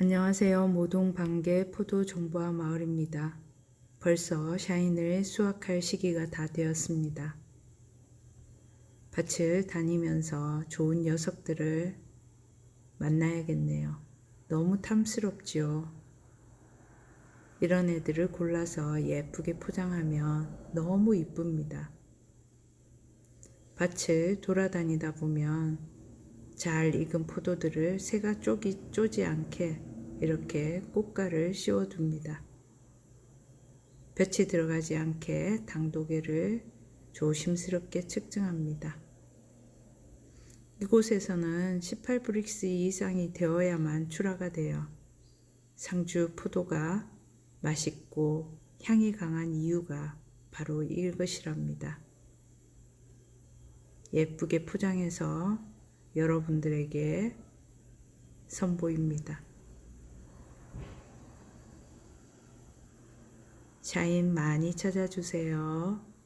안녕하세요. 모동 반개 포도 정보화 마을입니다. 벌써 샤인을 수확할 시기가 다 되었습니다. 밭을 다니면서 좋은 녀석들을 만나야겠네요. 너무 탐스럽지요. 이런 애들을 골라서 예쁘게 포장하면 너무 이쁩니다. 밭을 돌아다니다 보면 잘 익은 포도들을 새가 쪼기, 쪼지 않게 이렇게 꽃가를 씌워둡니다. 볕이 들어가지 않게 당도계를 조심스럽게 측정합니다. 이곳에서는 18브릭스 이상이 되어야만 출하가 돼요. 상주 포도가 맛있고 향이 강한 이유가 바로 이것이랍니다. 예쁘게 포장해서 여러분들에게 선보입니다. 샤인 많이 찾아주세요.